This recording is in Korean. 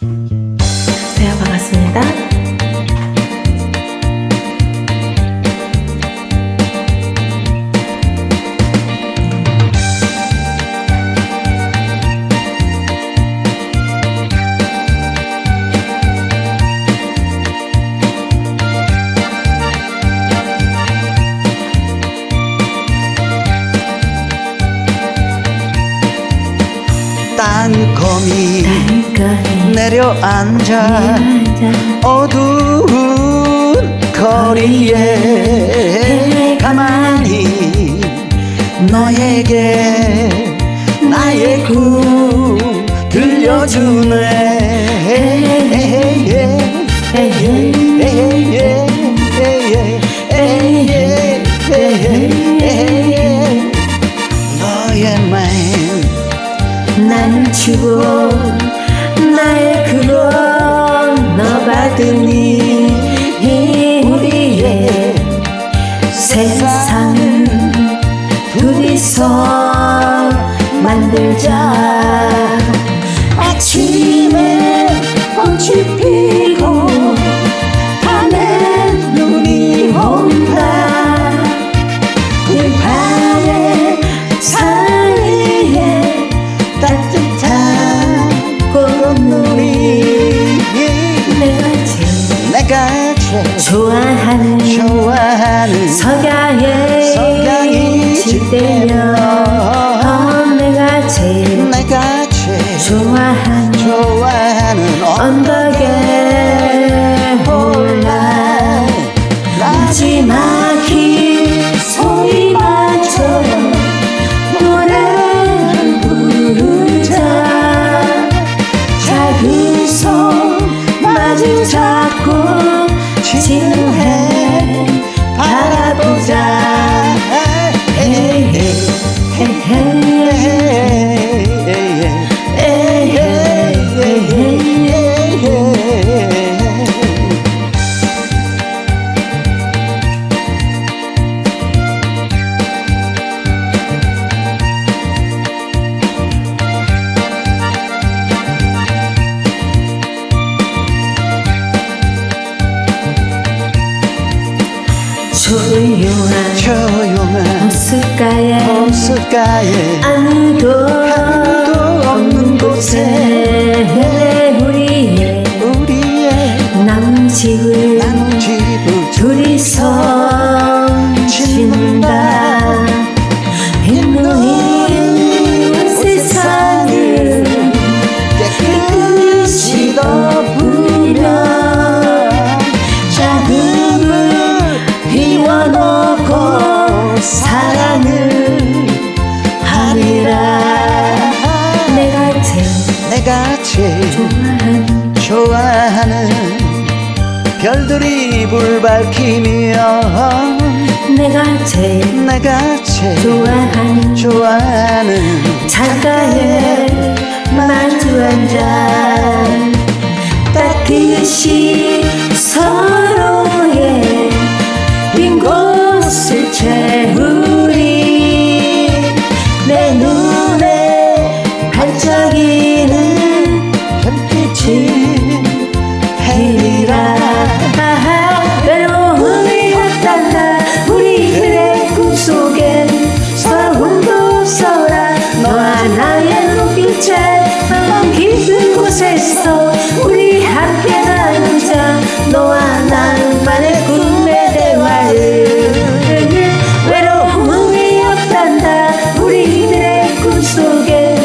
네, 반갑습니다. 날거리 내려앉아 어두운 거리에 가만히 너에게 나의 꿈 들려주네 주고 나의 그건 너 받으니 좋아하는 좋아하는 석양에 석양이 질질 때면 어, 내가 제일 내가 제일 좋아하는 좋아하는 언덕에 올라 마지막이 소리만처럼 노래를 부르자. 작은 손 마주 잡고 조용한 호숫가에 호숫가에 아무도 아무도 없는 곳에 우리의 우리의 남은 집을 나무 집을 둘이서 짓는다. 흰눈이 세상을 깨끗이 덮으며 자금을 비워놓 좋아하는 별들이 불 밝히며 내가 제일 내가 제일 좋아하는 좋아하는 창가에 마주 앉아 따뜻이 together